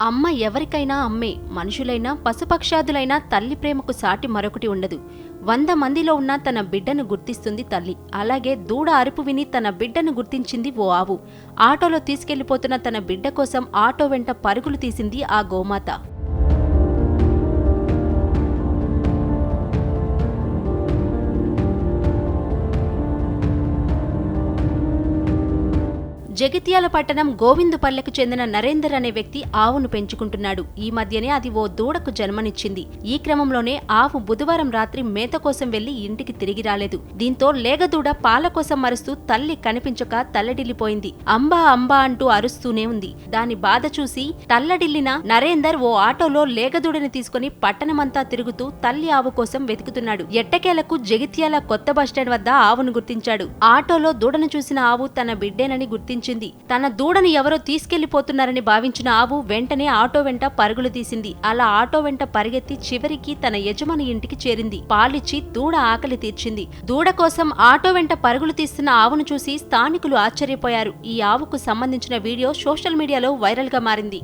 అమ్మ ఎవరికైనా అమ్మే మనుషులైనా పశుపక్షాదులైనా తల్లి ప్రేమకు సాటి మరొకటి ఉండదు. వంద మందిలో ఉన్న తన బిడ్డను గుర్తిస్తుంది తల్లి. అలాగే దూడ అరుపు విని తన బిడ్డను గుర్తించింది ఓ ఆవు. ఆటోలో తీసుకెళ్ళిపోతున్న తన బిడ్డ కోసం ఆటో వెంట పరుగులు తీసింది ఆ గోమాత. జగిత్యాల పట్టణం గోవిందుపల్లెకు చెందిన నరేందర్ అనే వ్యక్తి ఆవును పెంచుకుంటున్నాడు. ఈ మధ్యనే అది ఓ దూడకు జన్మనిచ్చింది. ఈ క్రమంలోనే ఆవు బుధవారం రాత్రి మేత కోసం వెళ్ళి ఇంటికి తిరిగి రాలేదు. దీంతో లేగదూడ పాల కోసం మరుస్తూ తల్లి కనిపించక తల్లడిల్లిపోయింది. అంబా అంబా అంటూ అరుస్తూనే ఉంది. దాని బాధ చూసి తల్లడిల్లిన నరేందర్ ఓ ఆటోలో లేగదూడని తీసుకుని పట్టణమంతా తిరుగుతూ తల్లి ఆవు కోసం వెతుకుతున్నాడు. ఎట్టకేలకు జగిత్యాల కొత్త బస్టాండ్ వద్ద ఆవును గుర్తించాడు. ఆటోలో దూడను చూసిన ఆవు తన బిడ్డేనని వచ్చింది తన దూడను ఎవరో తీసుకెళ్ళిపోతున్నారని భావించిన ఆవు వెంటనే ఆటో వెంట పరుగులు తీసింది. అలా ఆటో వెంట పరిగెత్తి చివరికి తన యజమాని ఇంటికి చేరింది. పాలిచ్చి దూడ ఆకలి తీర్చింది. దూడ కోసం ఆటో వెంట పరుగులు తీస్తున్న ఆవును చూసి స్థానికులు ఆశ్చర్యపోయారు. ఈ ఆవుకు సంబంధించిన వీడియో సోషల్ మీడియాలో వైరల్గా మారింది.